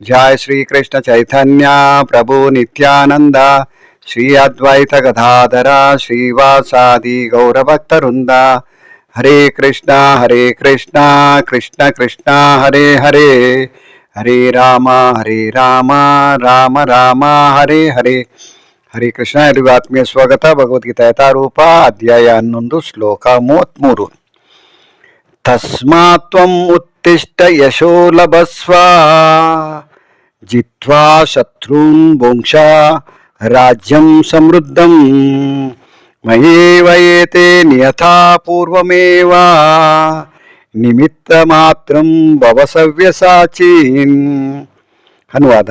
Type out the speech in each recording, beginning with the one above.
जय श्री कृष्ण चैतन्य प्रभु नित्यानंद श्री अद्वैत गदाधर श्रीवासादि गौरभक्तवृंद हरे कृष्णा हरे कृष्णा कृष्ण कृष्ण हरे हरे ಹರೇ ರಾಮ ಹರೇ ರಾಮ ರಾಮ ರಾಮ ಹರೇ ಹರೇ ಹರೇ ಕೃಷ್ಣ ಎಲ್ರಿಗೂ ಆತ್ಮೀಯ ಸ್ವಾಗತ ಭಗವದ್ಗೀತಾ ಯಥಾರೂಪ ಅಧ್ಯಾಯ ಹನ್ನೊಂದು ಶ್ಲೋಕ ಮೂವತ್ಮೂರು ತಸ್ಮಾತ್ ತ್ವಂ ಉತ್ತಿಷ್ಟ ಯಶೋ ಲಭಸ್ವ ಜಿತ್ವಾ ಶತ್ರುನ್ ಭುಂಕ್ಷ ರಾಜ್ಯಂ ಸಮೃದ್ಧಂ ಮಯೇವಯೇತೆ ನಿಯಥಾ ಪೂರ್ವಮೇವ ನಿಮಿತ್ತ ಮಾತ್ರಂ ಭವಸವ್ಯಸಾಚೀನ್ ಅನುವಾದ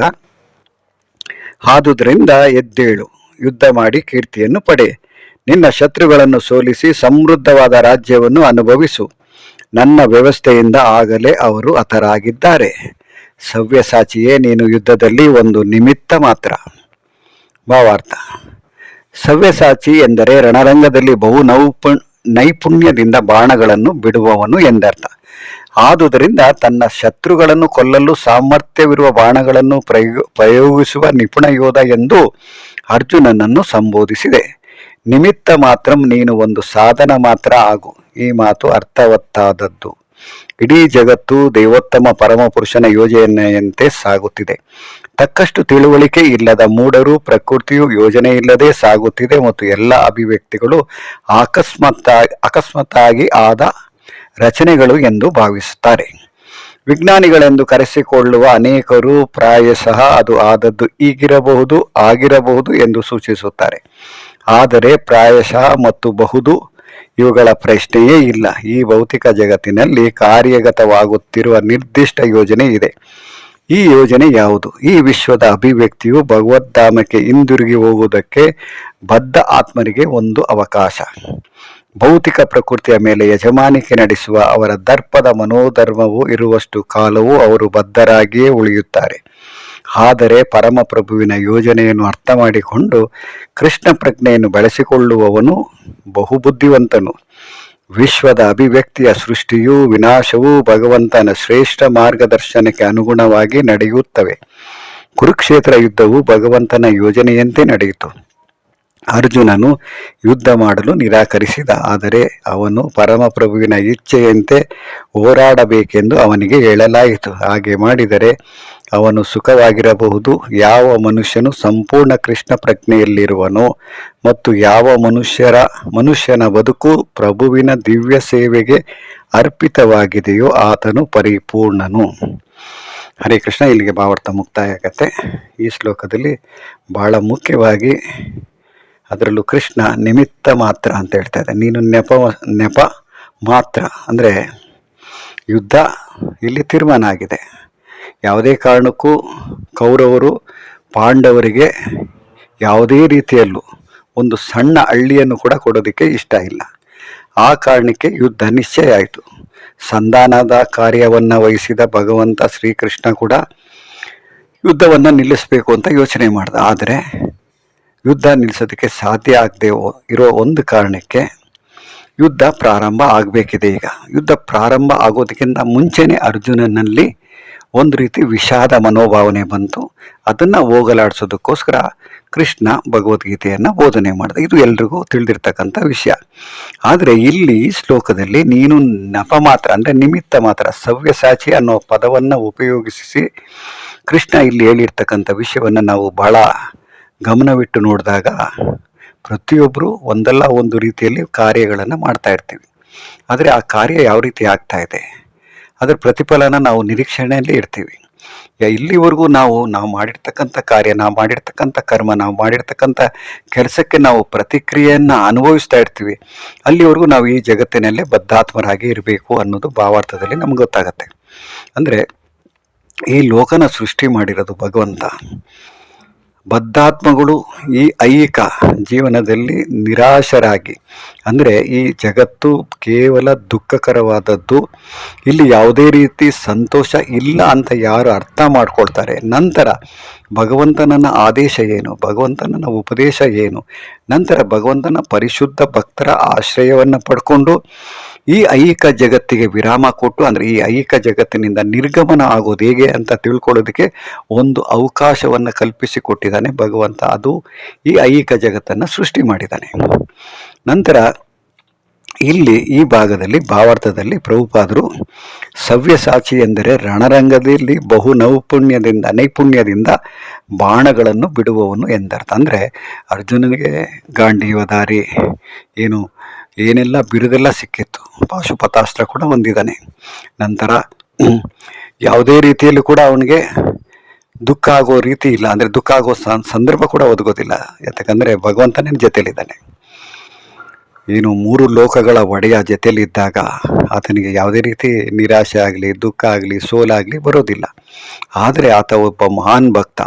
ಆದುದರಿಂದ ಎದ್ದೇಳು, ಯುದ್ಧ ಮಾಡಿ ಕೀರ್ತಿಯನ್ನು ಪಡೆ. ನಿನ್ನ ಶತ್ರುಗಳನ್ನು ಸೋಲಿಸಿ ಸಮೃದ್ಧವಾದ ರಾಜ್ಯವನ್ನು ಅನುಭವಿಸು. ನನ್ನ ವ್ಯವಸ್ಥೆಯಿಂದ ಆಗಲೇ ಅವರು ಹತರಾಗಿದ್ದಾರೆ. ಸವ್ಯಸಾಚಿಯೇ ನೀನು ಯುದ್ಧದಲ್ಲಿ ಒಂದು ನಿಮಿತ್ತ ಮಾತ್ರ. ಭಾವಾರ್ಥ. ಸವ್ಯಸಾಚಿ ಎಂದರೆ ರಣರಂಗದಲ್ಲಿ ಬಹು ನೌಪು, ನೈಪುಣ್ಯದಿಂದ ಬಾಣಗಳನ್ನು ಬಿಡುವವನು ಎಂದರ್ಥ. ಆದುದರಿಂದ ತನ್ನ ಶತ್ರುಗಳನ್ನು ಕೊಲ್ಲಲು ಸಾಮರ್ಥ್ಯವಿರುವ ಬಾಣಗಳನ್ನು ಪ್ರಯೋ, ಪ್ರಯೋಗಿಸುವ ನಿಪುಣ ಯೋಧ ಎಂದು ಅರ್ಜುನನನ್ನು ಸಂಬೋಧಿಸಿದೆ. ನಿಮಿತ್ತ ಮಾತ್ರ ನೀನು ಒಂದು ಸಾಧನ ಮಾತ್ರ ಆಗು. ಈ ಮಾತು ಅರ್ಥವತ್ತಾದದ್ದು. ಇಡೀ ಜಗತ್ತು ದೇವೋತ್ತಮ ಪರಮಪುರುಷನ ಯೋಜನೆಯಂತೆ ಸಾಗುತ್ತಿದೆ. ತಕ್ಕಷ್ಟು ತಿಳುವಳಿಕೆ ಇಲ್ಲದ ಮೂಡರು ಪ್ರಕೃತಿಯು ಯೋಜನೆ ಇಲ್ಲದೆ ಸಾಗುತ್ತಿದೆ ಮತ್ತು ಎಲ್ಲ ಅಭಿವ್ಯಕ್ತಿಗಳು ಅಕಸ್ಮಾತ್ ಅಕಸ್ಮಾತ್ತಾಗಿ ಆದ ರಚನೆಗಳು ಎಂದು ಭಾವಿಸುತ್ತಾರೆ. ವಿಜ್ಞಾನಿಗಳೆಂದು ಕರೆಸಿಕೊಳ್ಳುವ ಅನೇಕರು ಪ್ರಾಯಶಃ ಅದು ಆದದ್ದು ಈಗಿರಬಹುದು, ಆಗಿರಬಹುದು ಎಂದು ಸೂಚಿಸುತ್ತಾರೆ. ಆದರೆ ಪ್ರಾಯಶಃ ಮತ್ತು ಬಹುದು ಇವುಗಳ ಪ್ರಶ್ನೆಯೇ ಇಲ್ಲ. ಈ ಭೌತಿಕ ಜಗತ್ತಿನಲ್ಲಿ ಕಾರ್ಯಗತವಾಗುತ್ತಿರುವ ನಿರ್ದಿಷ್ಟ ಯೋಜನೆ ಇದೆ. ಈ ಯೋಜನೆ ಯಾವುದು? ಈ ವಿಶ್ವದ ಅಭಿವ್ಯಕ್ತಿಯು ಭಗವದ್ಧಾಮಕ್ಕೆ ಹಿಂದಿರುಗಿ ಹೋಗುವುದಕ್ಕೆ ಬದ್ಧ ಆತ್ಮರಿಗೆ ಒಂದು ಅವಕಾಶ. ಭೌತಿಕ ಪ್ರಕೃತಿಯ ಮೇಲೆ ಯಜಮಾನಿಕೆ ನಡೆಸುವ ಅವರ ದರ್ಪದ ಮನೋಧರ್ಮವು ಇರುವಷ್ಟು ಕಾಲವೂ ಅವರು ಬದ್ಧರಾಗಿಯೇ ಉಳಿಯುತ್ತಾರೆ. ಆದರೆ ಪರಮಪ್ರಭುವಿನ ಯೋಜನೆಯನ್ನು ಅರ್ಥ ಮಾಡಿಕೊಂಡು ಕೃಷ್ಣ ಪ್ರಜ್ಞೆಯನ್ನು ಬಳಸಿಕೊಳ್ಳುವವನು ಬಹುಬುದ್ಧಿವಂತನು. ವಿಶ್ವದ ಅಭಿವ್ಯಕ್ತಿಯ ಸೃಷ್ಟಿಯೂ ವಿನಾಶವೂ ಭಗವಂತನ ಶ್ರೇಷ್ಠ ಮಾರ್ಗದರ್ಶನಕ್ಕೆ ಅನುಗುಣವಾಗಿ ನಡೆಯುತ್ತವೆ. ಕುರುಕ್ಷೇತ್ರ ಯುದ್ಧವು ಭಗವಂತನ ಯೋಜನೆಯಂತೆ ನಡೆಯಿತು. ಅರ್ಜುನನು ಯುದ್ಧ ಮಾಡಲು ನಿರಾಕರಿಸಿದ, ಆದರೆ ಅವನು ಪರಮಪ್ರಭುವಿನ ಇಚ್ಛೆಯಂತೆ ಹೋರಾಡಬೇಕೆಂದು ಅವನಿಗೆ ಹೇಳಲಾಯಿತು. ಹಾಗೆ ಮಾಡಿದರೆ ಅವನು ಸುಖವಾಗಿರಬಹುದು. ಯಾವ ಮನುಷ್ಯನು ಸಂಪೂರ್ಣ ಕೃಷ್ಣ ಪ್ರಜ್ಞೆಯಲ್ಲಿರುವನೋ ಮತ್ತು ಯಾವ ಮನುಷ್ಯರ, ಮನುಷ್ಯನ ಬದುಕು ಪ್ರಭುವಿನ ದಿವ್ಯ ಸೇವೆಗೆ ಅರ್ಪಿತವಾಗಿದೆಯೋ ಆತನು ಪರಿಪೂರ್ಣನು. ಹರೇ ಕೃಷ್ಣ, ಇಲ್ಲಿಗೆ ಭಾವಾರ್ಥ ಮುಕ್ತಾಯ ಆಗತ್ತೆ ಈ ಶ್ಲೋಕದಲ್ಲಿ ಬಹಳ ಮುಖ್ಯವಾಗಿ ಅದರಲ್ಲೂ ಕೃಷ್ಣ ನಿಮಿತ್ತ ಮಾತ್ರ ಅಂತ ಹೇಳ್ತಾ ಇದೆ ನೀನು ನೆಪ ನೆಪ ಮಾತ್ರ. ಅಂದರೆ ಯುದ್ಧ, ಇಲ್ಲಿ ತೀರ್ಮಾನ ಆಗಿದೆ. ಯಾವುದೇ ಕಾರಣಕ್ಕೂ ಕೌರವರು ಪಾಂಡವರಿಗೆ ಯಾವುದೇ ರೀತಿಯಲ್ಲೂ ಒಂದು ಸಣ್ಣ ಹಳ್ಳಿಯನ್ನು ಕೂಡ ಕೊಡೋದಕ್ಕೆ ಇಷ್ಟ ಇಲ್ಲ. ಆ ಕಾರಣಕ್ಕೆ ಯುದ್ಧ ನಿಶ್ಚಯ ಆಯಿತು. ಸಂಧಾನದ ಕಾರ್ಯವನ್ನು ವಹಿಸಿದ ಭಗವಂತ ಶ್ರೀಕೃಷ್ಣ ಕೂಡ ಯುದ್ಧವನ್ನು ನಿಲ್ಲಿಸಬೇಕು ಅಂತ ಯೋಚನೆ ಮಾಡಿದ. ಆದರೆ ಯುದ್ಧ ನಿಲ್ಲಿಸೋದಕ್ಕೆ ಸಾಧ್ಯ ಆಗದೆ ಇರೋ ಒಂದು ಕಾರಣಕ್ಕೆ ಯುದ್ಧ ಪ್ರಾರಂಭ ಆಗಬೇಕಿದೆ ಈಗ. ಯುದ್ಧ ಪ್ರಾರಂಭ ಆಗೋದಕ್ಕಿಂತ ಮುಂಚೆನೇ ಅರ್ಜುನನಲ್ಲಿ ಒಂದು ರೀತಿ ವಿಷಾದ ಮನೋಭಾವನೆ ಬಂತು. ಅದನ್ನು ಹೋಗಲಾಡಿಸೋದಕ್ಕೋಸ್ಕರ ಕೃಷ್ಣ ಭಗವದ್ಗೀತೆಯನ್ನು ಬೋಧನೆ ಮಾಡಿದೆ. ಇದು ಎಲ್ರಿಗೂ ತಿಳಿದಿರ್ತಕ್ಕಂಥ ವಿಷಯ. ಆದರೆ ಇಲ್ಲಿ ಶ್ಲೋಕದಲ್ಲಿ ನೀನು ನಪ ಮಾತ್ರ, ಅಂದರೆ ನಿಮಿತ್ತ ಮಾತ್ರ ಸವ್ಯಸಾಚಿ ಅನ್ನೋ ಪದವನ್ನು ಉಪಯೋಗಿಸಿ ಕೃಷ್ಣ ಇಲ್ಲಿ ಹೇಳಿರ್ತಕ್ಕಂಥ ವಿಷಯವನ್ನು ನಾವು ಬಹಳ ಗಮನವಿಟ್ಟು ನೋಡಿದಾಗ ಪ್ರತಿಯೊಬ್ಬರು ಒಂದಲ್ಲ ಒಂದು ರೀತಿಯಲ್ಲಿ ಕಾರ್ಯಗಳನ್ನು ಮಾಡ್ತಾ ಇರ್ತೀವಿ. ಆದರೆ ಆ ಕಾರ್ಯ ಯಾವ ರೀತಿ ಆಗ್ತಾ ಇದೆ? ಅದರ ಪ್ರತಿಫಲನ ನಾವು ನಿರೀಕ್ಷಣೆಯಲ್ಲಿ ಇರ್ತೀವಿ ಇಲ್ಲಿವರೆಗೂ ನಾವು ನಾವು ಮಾಡಿರ್ತಕ್ಕಂಥ ಕಾರ್ಯ, ನಾವು ಮಾಡಿರ್ತಕ್ಕಂಥ ಕರ್ಮ, ನಾವು ಮಾಡಿರ್ತಕ್ಕಂಥ ಕೆಲಸಕ್ಕೆ ನಾವು ಪ್ರತಿಕ್ರಿಯೆಯನ್ನು ಅನುಭವಿಸ್ತಾ ಇರ್ತೀವಿ. ಅಲ್ಲಿವರೆಗೂ ನಾವು ಈ ಜಗತ್ತಿನಲ್ಲೇ ಬದ್ಧಾತ್ಮರಾಗಿ ಇರಬೇಕು ಅನ್ನೋದು ಭಾವಾರ್ಥದಲ್ಲಿ ನಮ್ಗೆ ಗೊತ್ತಾಗತ್ತೆ. ಅಂದರೆ ಈ ಲೋಕನ ಸೃಷ್ಟಿ ಮಾಡಿರೋದು ಭಗವಂತ. ಬದ್ಧಾತ್ಮಗಳು ಈ ಐಹಿಕ ಜೀವನದಲ್ಲಿ ನಿರಾಶರಾಗಿ, ಅಂದರೆ ಈ ಜಗತ್ತು ಕೇವಲ ದುಃಖಕರವಾದದ್ದು, ಇಲ್ಲಿ ಯಾವುದೇ ರೀತಿ ಸಂತೋಷ ಇಲ್ಲ ಅಂತ ಯಾರು ಅರ್ಥ ಮಾಡ್ಕೊಳ್ತಾರೆ. ನಂತರ ಭಗವಂತನನ್ನ ಆದೇಶ ಏನು? ಭಗವಂತನನ್ನ ಉಪದೇಶ ಏನು? ನಂತರ ಭಗವಂತನ ಪರಿಶುದ್ಧ ಭಕ್ತರ ಆಶ್ರಯವನ್ನು ಪಡ್ಕೊಂಡು ಈ ಐಹಿಕ ಜಗತ್ತಿಗೆ ವಿರಾಮ ಕೊಟ್ಟು, ಅಂದರೆ ಈ ಐಹಿಕ ಜಗತ್ತಿನಿಂದ ನಿರ್ಗಮನ ಆಗೋದು ಹೇಗೆ ಅಂತ ತಿಳ್ಕೊಳ್ಳೋದಕ್ಕೆ ಒಂದು ಅವಕಾಶವನ್ನು ಕಲ್ಪಿಸಿಕೊಟ್ಟಿದ್ದಾನೆ ಭಗವಂತ. ಅದು ಈ ಐಹಿಕ ಜಗತ್ತನ್ನು ಸೃಷ್ಟಿ ಮಾಡಿದ್ದಾನೆ. ನಂತರ ಇಲ್ಲಿ ಈ ಭಾಗದಲ್ಲಿ ಭಾವಾರ್ಥದಲ್ಲಿ ಪ್ರಭುಪಾದರು ಸವ್ಯಸಾಚಿ ಎಂದರೆ ರಣರಂಗದಲ್ಲಿ ಬಹು ನೌಪುಣ್ಯದಿಂದ ನೈಪುಣ್ಯದಿಂದ ಬಾಣಗಳನ್ನು ಬಿಡುವವನು ಎಂದರ್ಥ. ಅಂದರೆ ಅರ್ಜುನನಿಗೆ ಗಾಂಡೀವ ದಾರಿ, ಏನು, ಏನೆಲ್ಲ ಬಿರುದೆಲ್ಲ ಸಿಕ್ಕಿತ್ತು. ಪಾಶುಪತಾಸ್ತ್ರ ಕೂಡ ಹೊಂದಿದ್ದಾನೆ. ನಂತರ ಯಾವುದೇ ರೀತಿಯಲ್ಲೂ ಕೂಡ ಅವನಿಗೆ ದುಃಖ ಆಗೋ ರೀತಿ ಇಲ್ಲ. ಅಂದರೆ ದುಃಖ ಆಗೋ ಸಂದರ್ಭ ಕೂಡ ಒದಗೋದಿಲ್ಲ. ಯಾಕಂದರೆ ಭಗವಂತನೇ ಜೊತೆಲಿದ್ದಾನೆ ಏನು ಮೂರು ಲೋಕಗಳ ಒಡೆಯ ಜೊತೆಯಲ್ಲಿದ್ದಾಗ ಆತನಿಗೆ ಯಾವುದೇ ರೀತಿ ನಿರಾಶೆ ಆಗಲಿ, ದುಃಖ ಆಗಲಿ, ಸೋಲಾಗಲಿ ಬರೋದಿಲ್ಲ. ಆದರೆ ಆತ ಒಬ್ಬ ಮಹಾನ್ ಭಕ್ತ.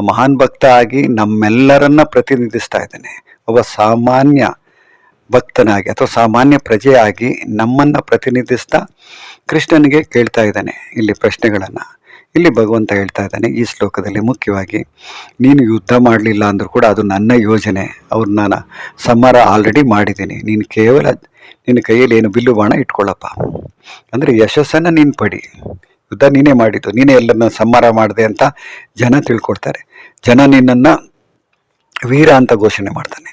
ಮಹಾನ್ ಭಕ್ತ ಆಗಿ ನಮ್ಮೆಲ್ಲರನ್ನ ಪ್ರತಿನಿಧಿಸ್ತಾ ಇದ್ದಾನೆ. ಒಬ್ಬ ಸಾಮಾನ್ಯ ಭಕ್ತನಾಗಿ ಅಥವಾ ಸಾಮಾನ್ಯ ಪ್ರಜೆಯಾಗಿ ನಮ್ಮನ್ನು ಪ್ರತಿನಿಧಿಸ್ತಾ ಕೃಷ್ಣನಿಗೆ ಕೇಳ್ತಾ ಇದ್ದಾನೆ ಇಲ್ಲಿ ಪ್ರಶ್ನೆಗಳನ್ನು. ಇಲ್ಲಿ ಭಗವಂತ ಹೇಳ್ತಾ ಇದ್ದಾನೆ, ಈ ಶ್ಲೋಕದಲ್ಲಿ ಮುಖ್ಯವಾಗಿ, ನೀನು ಯುದ್ಧ ಮಾಡಲಿಲ್ಲ ಅಂದರೂ ಕೂಡ ಅದು ನನ್ನ ಯೋಜನೆ, ಅವ್ರು ನಾನು ಸಂಹಾರ ಆಲ್ರೆಡಿ ಮಾಡಿದ್ದೀನಿ. ನೀನು ಕೇವಲ, ನಿನ್ನ ಕೈಯಲ್ಲಿ ಏನು ಬಿಲ್ಲು ಬಾಣ ಇಟ್ಕೊಳ್ಳಪ್ಪ. ಅಂದರೆ ಯಶಸ್ಸನ್ನು ನೀನು ಪಡಿ. ಯುದ್ಧ ನೀನೇ ಮಾಡಿದ್ದು, ನೀನೇ ಎಲ್ಲರನ್ನ ಸಂಹಾರ ಮಾಡಿದೆ ಅಂತ ಜನ ತಿಳ್ಕೊಡ್ತಾರೆ. ಜನ ನಿನ್ನನ್ನು ವೀರ ಅಂತ ಘೋಷಣೆ ಮಾಡ್ತಾನೆ.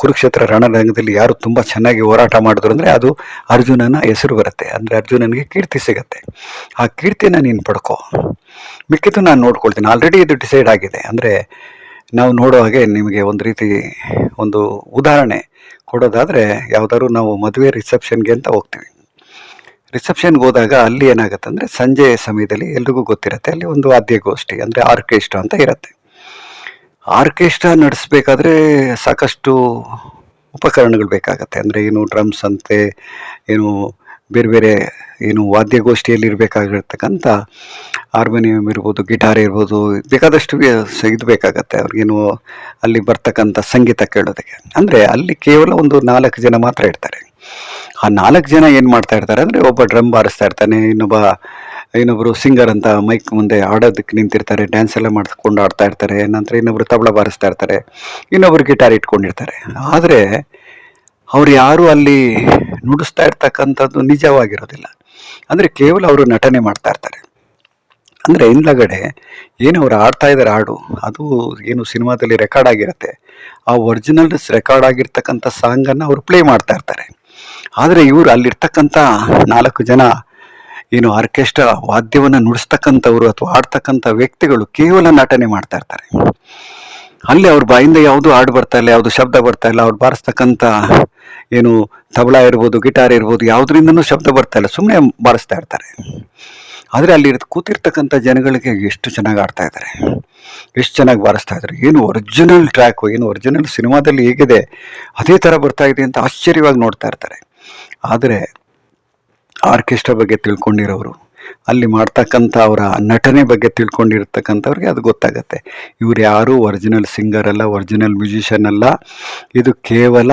ಕುರುಕ್ಷೇತ್ರ ರಣರಂಗದಲ್ಲಿ ಯಾರು ತುಂಬ ಚೆನ್ನಾಗಿ ಹೋರಾಟ ಮಾಡಿದ್ರು ಅಂದರೆ ಅದು ಅರ್ಜುನನ ಹೆಸರು ಬರುತ್ತೆ. ಅಂದರೆ ಅರ್ಜುನನಿಗೆ ಕೀರ್ತಿ ಸಿಗತ್ತೆ. ಆ ಕೀರ್ತಿನ ನೀನು ಪಡ್ಕೋ. ಮಿಕ್ಕಿದ್ದು ನಾನು ನೋಡ್ಕೊಳ್ತೀನಿ. ಆಲ್ರೆಡಿ ಇದು ಡಿಸೈಡ್ ಆಗಿದೆ. ಅಂದರೆ ನಾವು ನೋಡೋ ಹಾಗೆ ನಿಮಗೆ ಒಂದು ರೀತಿ ಒಂದು ಉದಾಹರಣೆ ಕೊಡೋದಾದರೆ ಯಾವುದಾದ್ರು ನಾವು ಮದುವೆ ರಿಸೆಪ್ಷನ್ಗೆ ಅಂತ ಹೋಗ್ತೀವಿ. ರಿಸೆಪ್ಷನ್ಗೆ ಹೋದಾಗ ಅಲ್ಲಿ ಏನಾಗುತ್ತೆ ಅಂದರೆ ಸಂಜೆ ಸಮಯದಲ್ಲಿ ಎಲ್ರಿಗೂ ಗೊತ್ತಿರುತ್ತೆ. ಅಲ್ಲಿ ಒಂದು ವಾದ್ಯಗೋಷ್ಠಿ, ಅಂದರೆ ಆರ್ಕೆಸ್ಟ್ರಾ ಅಂತ ಇರುತ್ತೆ. ಆರ್ಕೆಸ್ಟ್ರಾ ನಡೆಸಬೇಕಾದ್ರೆ ಸಾಕಷ್ಟು ಉಪಕರಣಗಳು ಬೇಕಾಗತ್ತೆ. ಅಂದರೆ ಏನು ಡ್ರಮ್ಸ್ ಅಂತೆ, ಏನು ಬೇರೆ ಬೇರೆ ಏನು ವಾದ್ಯಗೋಷ್ಠಿಯಲ್ಲಿ ಇರಬೇಕಾಗಿರ್ತಕ್ಕಂಥ ಹಾರ್ಮೋನಿಯಂ ಇರ್ಬೋದು, ಗಿಟಾರ್ ಇರ್ಬೋದು, ಬೇಕಾದಷ್ಟು ಇದು ಬೇಕಾಗತ್ತೆ ಅವ್ರಿಗೇನು ಅಲ್ಲಿ ಬರ್ತಕ್ಕಂಥ ಸಂಗೀತ ಕೇಳೋದಕ್ಕೆ. ಅಂದರೆ ಅಲ್ಲಿ ಕೇವಲ ಒಂದು ನಾಲ್ಕು ಜನ ಮಾತ್ರ ಇರ್ತಾರೆ. ಆ ನಾಲ್ಕು ಜನ ಏನು ಮಾಡ್ತಾ ಇರ್ತಾರೆ ಅಂದರೆ ಒಬ್ಬ ಡ್ರಮ್ ಬಾರಿಸ್ತಾ ಇರ್ತಾನೆ, ಇನ್ನೊಬ್ಬ ಇನ್ನೊಬ್ಬರು ಸಿಂಗರ್ ಅಂತ ಮೈಕ್ ಮುಂದೆ ಆಡೋದಕ್ಕೆ ನಿಂತಿರ್ತಾರೆ ಡ್ಯಾನ್ಸ್ ಎಲ್ಲ ಮಾಡಿಸ್ಕೊಂಡು ಆಡ್ತಾ ಇರ್ತಾರೆ, ನಂತರ ಇನ್ನೊಬ್ರು ತಬಳ ಬಾರಿಸ್ತಾ ಇರ್ತಾರೆ, ಇನ್ನೊಬ್ರು ಗಿಟಾರ್ ಇಟ್ಕೊಂಡಿರ್ತಾರೆ. ಆದರೆ ಅವ್ರು ಯಾರು ಅಲ್ಲಿ ನುಡಿಸ್ತಾ ಇರ್ತಕ್ಕಂಥದ್ದು ನಿಜವಾಗಿರೋದಿಲ್ಲ. ಅಂದರೆ ಕೇವಲ ಅವರು ನಟನೆ ಮಾಡ್ತಾ ಇರ್ತಾರೆ. ಅಂದರೆ ಹಿಂದಗಡೆ ಏನು ಅವ್ರು ಆಡ್ತಾ ಇದ್ದಾರೆ ಹಾಡು, ಅದು ಏನು ಸಿನಿಮಾದಲ್ಲಿ ರೆಕಾರ್ಡ್ ಆಗಿರುತ್ತೆ. ಆ ಒರಿಜಿನಲ್ಸ್ ರೆಕಾರ್ಡ್ ಆಗಿರ್ತಕ್ಕಂಥ ಸಾಂಗನ್ನು ಅವರು ಪ್ಲೇ ಮಾಡ್ತಾ ಇರ್ತಾರೆ. ಆದರೆ ಇವರು ಅಲ್ಲಿರ್ತಕ್ಕಂಥ ನಾಲ್ಕು ಜನ ಏನು ಆರ್ಕೆಸ್ಟ್ರಾ ವಾದ್ಯವನ್ನು ನುಡಿಸ್ತಕ್ಕಂಥವ್ರು ಅಥವಾ ಆಡ್ತಕ್ಕಂಥ ವ್ಯಕ್ತಿಗಳು ಕೇವಲ ನಟನೆ ಮಾಡ್ತಾ ಇರ್ತಾರೆ. ಅಲ್ಲಿ ಅವ್ರ ಬಾಯಿಂದ ಯಾವುದು ಹಾಡು ಬರ್ತಾ ಇಲ್ಲ, ಯಾವುದು ಶಬ್ದ ಬರ್ತಾ ಇಲ್ಲ, ಅವ್ರು ಬಾರಿಸ್ತಕ್ಕಂಥ ಏನು ತಬಲ ಇರ್ಬೋದು, ಗಿಟಾರ್ ಇರ್ಬೋದು, ಯಾವುದರಿಂದನೂ ಶಬ್ದ ಬರ್ತಾ ಇಲ್ಲ ಸುಮ್ಮನೆ ಬಾರಿಸ್ತಾ ಇರ್ತಾರೆ. ಆದರೆ ಅಲ್ಲಿ ಕೂತಿರ್ತಕ್ಕಂಥ ಜನಗಳಿಗೆ ಎಷ್ಟು ಚೆನ್ನಾಗಿ ಆಡ್ತಾ ಇದ್ದಾರೆ ಎಷ್ಟು ಚೆನ್ನಾಗಿ ಬಾರಿಸ್ತಾ ಇದ್ದಾರೆ ಏನು ಒರಿಜಿನಲ್ ಟ್ರ್ಯಾಕು ಏನು ಒರಿಜಿನಲ್ ಸಿನಿಮಾದಲ್ಲಿ ಹೇಗಿದೆ, ಅದೇ ಥರ ಬರ್ತಾ ಇದೆ ಅಂತ ಆಶ್ಚರ್ಯವಾಗಿ ನೋಡ್ತಾ ಇರ್ತಾರೆ. ಆದರೆ ಆರ್ಕೆಸ್ಟ್ರಾ ಬಗ್ಗೆ ತಿಳ್ಕೊಂಡಿರೋರು. ಅಲ್ಲಿ ಮಾಡ್ತಕ್ಕಂಥ ಅವರ ನಟನೆ ಬಗ್ಗೆ ತಿಳ್ಕೊಂಡಿರ್ತಕ್ಕಂಥವ್ರಿಗೆ ಅದು ಗೊತ್ತಾಗತ್ತೆ. ಇವ್ರು ಯಾರು? ಒರಿಜಿನಲ್ ಸಿಂಗರ್ ಅಲ್ಲ, ಒರಿಜಿನಲ್ ಮ್ಯೂಸಿಷಿಯನ್ ಅಲ್ಲ. ಇದು ಕೇವಲ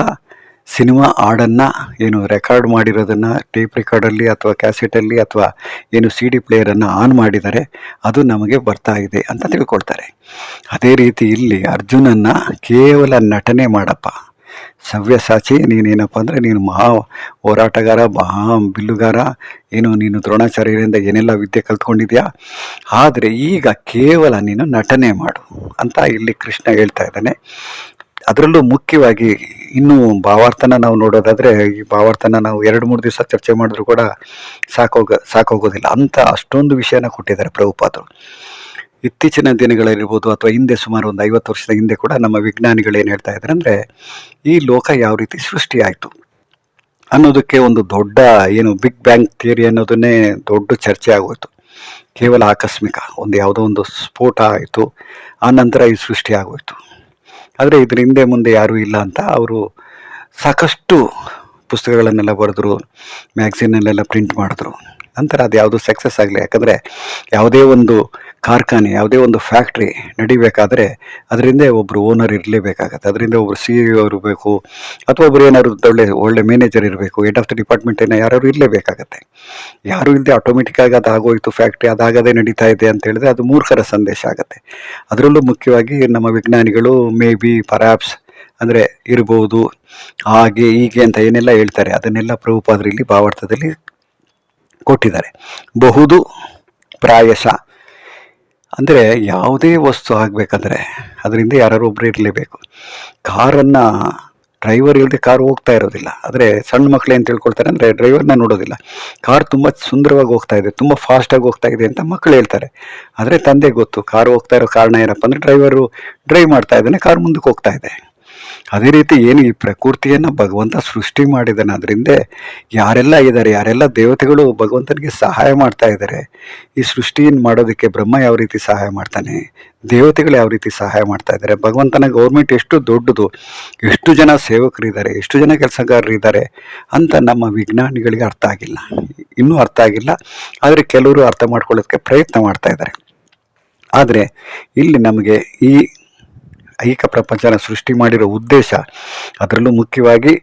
ಸಿನಿಮಾ ಹಾಡನ್ನು ಏನು ರೆಕಾರ್ಡ್ ಮಾಡಿರೋದನ್ನು ಟೇಪ್ ರೆಕಾರ್ಡಲ್ಲಿ ಅಥವಾ ಕ್ಯಾಸೆಟಲ್ಲಿ ಅಥವಾ ಏನು ಸಿ ಡಿ ಪ್ಲೇಯರನ್ನು ಆನ್ ಮಾಡಿದರೆ ಅದು ನಮಗೆ ಬರ್ತಾ ಇದೆ ಅಂತ ತಿಳ್ಕೊಳ್ತಾರೆ. ಅದೇ ರೀತಿ ಇಲ್ಲಿ ಅರ್ಜುನನ್ನು ಕೇವಲ ನಟನೆ ಮಾಡಪ್ಪ. ಸವ್ಯಸಾಚಿ ನೀನೇನಪ್ಪ ಅಂದರೆ ನೀನು ಮಹಾ ಹೋರಾಟಗಾರ, ಮಹಾ ಬಿಲ್ಲುಗಾರ. ಏನು, ನೀನು ದ್ರೋಣಾಚಾರ್ಯರಿಂದ ಏನೆಲ್ಲ ವಿದ್ಯೆ ಕಲ್ತ್ಕೊಂಡಿದ್ಯಾ? ಆದರೆ ಈಗ ಕೇವಲ ನೀನು ನಟನೆ ಮಾಡು ಅಂತ ಇಲ್ಲಿ ಕೃಷ್ಣ ಹೇಳ್ತಾ ಇದ್ದಾನೆ. ಅದರಲ್ಲೂ ಮುಖ್ಯವಾಗಿ ಇನ್ನೂ ಭಾವಾರ್ಥನ ನಾವು ನೋಡೋದಾದರೆ, ಈ ಭಾವಾರ್ಥನ ನಾವು ಎರಡು, ಮೂರು ದಿವಸ ಚರ್ಚೆ ಮಾಡಿದ್ರು ಕೂಡ ಸಾಕೋಗ, ಸಾಕೋಗೋದಿಲ್ಲ. ಅಂತ ಅಷ್ಟೊಂದು ವಿಷಯನ ಕೊಟ್ಟಿದ್ದಾರೆ ಪ್ರಭುಪಾದರು. ಇತ್ತೀಚಿನ ದಿನಗಳಲ್ಲಿರ್ಬೋದು ಅಥವಾ ಹಿಂದೆ ಸುಮಾರು ಒಂದು ಐವತ್ತು ವರ್ಷದ ಹಿಂದೆ ಕೂಡ ನಮ್ಮ ವಿಜ್ಞಾನಿಗಳು ಏನು ಹೇಳ್ತಾ ಇದ್ದಾರೆ ಅಂದರೆ, ಈ ಲೋಕ ಯಾವ ರೀತಿ ಸೃಷ್ಟಿಯಾಯಿತು ಅನ್ನೋದಕ್ಕೆ ಒಂದು ದೊಡ್ಡ ಏನು ಬಿಗ್ ಬ್ಯಾಂಗ್ ಥಿಯರಿ ಅನ್ನೋದನ್ನೇ ದೊಡ್ಡ ಚರ್ಚೆ ಆಗೋಯಿತು. ಕೇವಲ ಆಕಸ್ಮಿಕ, ಒಂದು ಯಾವುದೋ ಒಂದು ಸ್ಫೋಟ ಆಯಿತು, ಆ ನಂತರ ಈ ಸೃಷ್ಟಿ ಆಗೋಯಿತು. ಆದರೆ ಇದರ ಹಿಂದೆ ಮುಂದೆ ಯಾರೂ ಇಲ್ಲ ಅಂತ ಅವರು ಸಾಕಷ್ಟು ಪುಸ್ತಕಗಳನ್ನೆಲ್ಲ ಬರೆದ್ರು ಮ್ಯಾಗ್ಝಿನಲ್ಲೆಲ್ಲ ಪ್ರಿಂಟ್ ಮಾಡಿದ್ರು. ನಂತರ ಅದು ಯಾವುದು ಸಕ್ಸಸ್ ಆಗಲಿ ಯಾಕಂದರೆ ಯಾವುದೇ ಒಂದು ಕಾರ್ಖಾನೆ ಯಾವುದೇ ಒಂದು ಫ್ಯಾಕ್ಟ್ರಿ ನಡಿಬೇಕಾದರೆ ಅದರಿಂದ ಒಬ್ಬರು ಓನರ್ ಇರಲೇಬೇಕಾಗತ್ತೆ. ಅದರಿಂದ ಒಬ್ಬರು ಸಿ ಇ ಇರಬೇಕು, ಅಥವಾ ಒಬ್ಬರು ಏನಾದ್ರು ಒಳ್ಳೆ ಒಳ್ಳೆ ಮ್ಯಾನೇಜರ್ ಇರಬೇಕು ಹೆಡ್ ಆಫ್ ದ ಡಿಪಾರ್ಟ್ಮೆಂಟ್ ಏನೋ ಯಾರು ಇರಲೇಬೇಕಾಗತ್ತೆ. ಯಾರು ಇಲ್ಲದೆ ಆಟೋಮೆಟಿಕ್ಕಾಗಿ ಅದು ಆಗೋಯಿತು ಫ್ಯಾಕ್ಟ್ರಿ ಅದಾಗದೇ ನಡೀತಾ ಇದೆ ಅಂತ ಹೇಳಿದ್ರೆ ಅದು ಮೂರ್ಖರ ಸಂದೇಶ ಆಗುತ್ತೆ. ಅದರಲ್ಲೂ ಮುಖ್ಯವಾಗಿ ನಮ್ಮ ವಿಜ್ಞಾನಿಗಳು ಮೇ ಬಿ ಪರ್ಯಾಪ್ಸ್ ಅಂದರೆ ಇರ್ಬೋದು, ಹಾಗೆ ಹೀಗೆ ಅಂತ ಏನೆಲ್ಲ ಹೇಳ್ತಾರೆ, ಅದನ್ನೆಲ್ಲ ಪ್ರಭುಪಾದರಲ್ಲಿ ಭಾವಾರ್ಥದಲ್ಲಿ ಕೊಟ್ಟಿದ್ದಾರೆ. ಬಹುದು ಪ್ರಾಯಶಃ. ಅಂದರೆ ಯಾವುದೇ ವಸ್ತು ಆಗಬೇಕಂದ್ರೆ ಅದರಿಂದ ಯಾರು ಒಬ್ಬರು ಇರಲೇಬೇಕು. ಕಾರನ್ನು ಡ್ರೈವರ್ ಇಲ್ಲದೆ ಕಾರ್ ಹೋಗ್ತಾ ಇರೋದಿಲ್ಲ. ಆದರೆ ಸಣ್ಣ ಮಕ್ಕಳು ಏನು ತಿಳ್ಕೊಳ್ತಾರೆ ಅಂದರೆ ಡ್ರೈವರ್ನ ನೋಡೋದಿಲ್ಲ. ಕಾರ್ ತುಂಬ ಸುಂದರವಾಗಿ ಹೋಗ್ತಾ ಇದೆ, ತುಂಬ ಫಾಸ್ಟಾಗಿ ಹೋಗ್ತಾ ಇದೆ ಅಂತ ಮಕ್ಕಳು ಹೇಳ್ತಾರೆ. ಆದರೆ ತಂದೆ ಗೊತ್ತು, ಕಾರ್ ಹೋಗ್ತಾ ಇರೋ ಕಾರಣ ಏನಪ್ಪ ಅಂದರೆ ಡ್ರೈವರು ಡ್ರೈವ್ ಮಾಡ್ತಾ ಇದ್ದಾನೆ, ಕಾರ್ ಮುಂದಕ್ಕೆ ಹೋಗ್ತಾ ಇದೆ. ಅದೇ ರೀತಿ ಏನು ಈ ಪ್ರಕೃತಿಯನ್ನು ಭಗವಂತ ಸೃಷ್ಟಿ ಮಾಡಿದ್ದಾನೆ ಅದರಿಂದ ಯಾರೆಲ್ಲ ಇದ್ದಾರೆ, ಯಾರೆಲ್ಲ ದೇವತೆಗಳು ಭಗವಂತನಿಗೆ ಸಹಾಯ ಮಾಡ್ತಾ ಇದ್ದಾರೆ, ಈ ಸೃಷ್ಟಿಯನ್ನು ಮಾಡೋದಕ್ಕೆ ಬ್ರಹ್ಮ ಯಾವ ರೀತಿ ಸಹಾಯ ಮಾಡ್ತಾನೆ, ದೇವತೆಗಳು ಯಾವ ರೀತಿ ಸಹಾಯ ಮಾಡ್ತಾ ಇದ್ದಾರೆ, ಭಗವಂತನ ಗೌರ್ಮೆಂಟ್ ಎಷ್ಟು ದೊಡ್ಡದು, ಎಷ್ಟು ಜನ ಸೇವಕರಿದ್ದಾರೆ, ಎಷ್ಟು ಜನ ಕೆಲಸಗಾರರಿದ್ದಾರೆ ಅಂತ ನಮ್ಮ ವಿಜ್ಞಾನಿಗಳಿಗೆ ಅರ್ಥ ಆಗಿಲ್ಲ. ಇನ್ನೂ ಅರ್ಥ ಆಗಿಲ್ಲ, ಆದರೆ ಕೆಲವರು ಅರ್ಥ ಮಾಡ್ಕೊಳ್ಳೋದಕ್ಕೆ ಪ್ರಯತ್ನ ಮಾಡ್ತಾ ಇದ್ದಾರೆ. ಆದರೆ ಇಲ್ಲಿ ನಮಗೆ ಈ ಐಕ ಪ್ರಪಂಚನ ಸೃಷ್ಟಿ ಮಾಡಿರೋ ಉದ್ದೇಶ, ಅದರಲ್ಲೂ ಮುಖ್ಯವಾಗಿ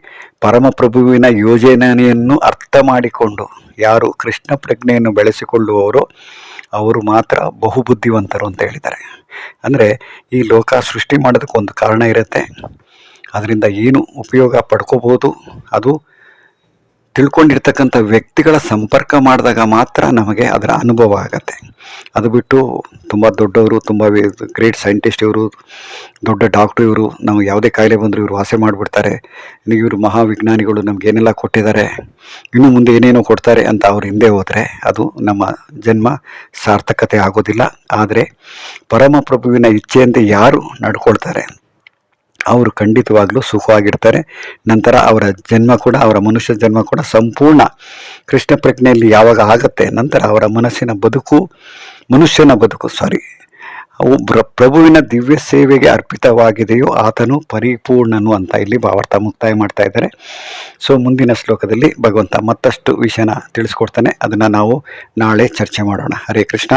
ಪರಮಪ್ರಭುವಿನ ಯೋಜನೆಯನ್ನು ಅರ್ಥ ಮಾಡಿಕೊಂಡು ಯಾರು ಕೃಷ್ಣ ಪ್ರಜ್ಞೆಯನ್ನು ಬೆಳೆಸಿಕೊಳ್ಳುವವರು ಅವರು ಮಾತ್ರ ಬಹುಬುದ್ಧಿವಂತರು ಅಂತ ಹೇಳಿದ್ದಾರೆ. ಅಂದರೆ ಈ ಲೋಕ ಸೃಷ್ಟಿ ಮಾಡೋದಕ್ಕೊಂದು ಕಾರಣ ಇರುತ್ತೆ. ಅದರಿಂದ ಏನು ಉಪಯೋಗ ಪಡ್ಕೋಬೋದು ಅದು ತಿಳ್ಕೊಂಡಿರ್ತಕ್ಕಂಥ ವ್ಯಕ್ತಿಗಳ ಸಂಪರ್ಕ ಮಾಡಿದಾಗ ಮಾತ್ರ ನಮಗೆ ಅದರ ಅನುಭವ ಆಗತ್ತೆ. ಅದು ಬಿಟ್ಟು ತುಂಬ ದೊಡ್ಡವರು, ತುಂಬ ಗ್ರೇಟ್ ಸೈಂಟಿಸ್ಟ್ ಇವರು, ದೊಡ್ಡ ಡಾಕ್ಟ್ರು ಇವರು, ನಮಗೆ ಯಾವುದೇ ಕಾಯಿಲೆ ಬಂದರೂ ಇವರು ವಾಸಿ ಮಾಡಿಬಿಡ್ತಾರೆ. ಇವರು ಮಹಾವಿಜ್ಞಾನಿಗಳು ನಮ್ಗೆ ಏನೆಲ್ಲ ಕೊಟ್ಟಿದ್ದಾರೆ, ಇನ್ನು ಮುಂದೆ ಏನೇನೋ ಕೊಡ್ತಾರೆ ಅಂತ ಅವ್ರು ಹಿಂದೆ ಹೋದರೆ ಅದು ನಮ್ಮ ಜನ್ಮ ಸಾರ್ಥಕತೆ ಆಗೋದಿಲ್ಲ. ಆದರೆ ಪರಮಪ್ರಭುವಿನ ಇಚ್ಛೆಯಂತೆ ಯಾರು ನಡ್ಕೊಳ್ತಾರೆ? ಅವರು ಖಂಡಿತವಾಗ್ಲೂ ಸುಖವಾಗಿರ್ತಾರೆ. ನಂತರ ಅವರ ಜನ್ಮ ಕೂಡ, ಅವರ ಮನುಷ್ಯ ಜನ್ಮ ಕೂಡ ಸಂಪೂರ್ಣ ಕೃಷ್ಣ ಪ್ರಜ್ಞೆಯಲ್ಲಿ ಯಾವಾಗ ಆಗತ್ತೆ, ನಂತರ ಅವರ ಮನಸ್ಸಿನ ಬದುಕು, ಮನುಷ್ಯನ ಬದುಕು ಸಾರಿ ಅವು ಪ್ರಭುವಿನ ದಿವ್ಯ ಸೇವೆಗೆ ಅರ್ಪಿತವಾಗಿದೆಯೋ ಆತನು ಪರಿಪೂರ್ಣನು ಅಂತ ಇಲ್ಲಿ ಭಾವಾರ್ಥ ಮುಕ್ತಾಯ ಮಾಡ್ತಾ ಇದ್ದಾರೆ. ಸೊ ಮುಂದಿನ ಶ್ಲೋಕದಲ್ಲಿ ಭಗವಂತ ಮತ್ತಷ್ಟು ವಿಷಯನ ತಿಳಿಸ್ಕೊಡ್ತಾನೆ. ಅದನ್ನು ನಾವು ನಾಳೆ ಚರ್ಚೆ ಮಾಡೋಣ. ಹರೇ ಕೃಷ್ಣ.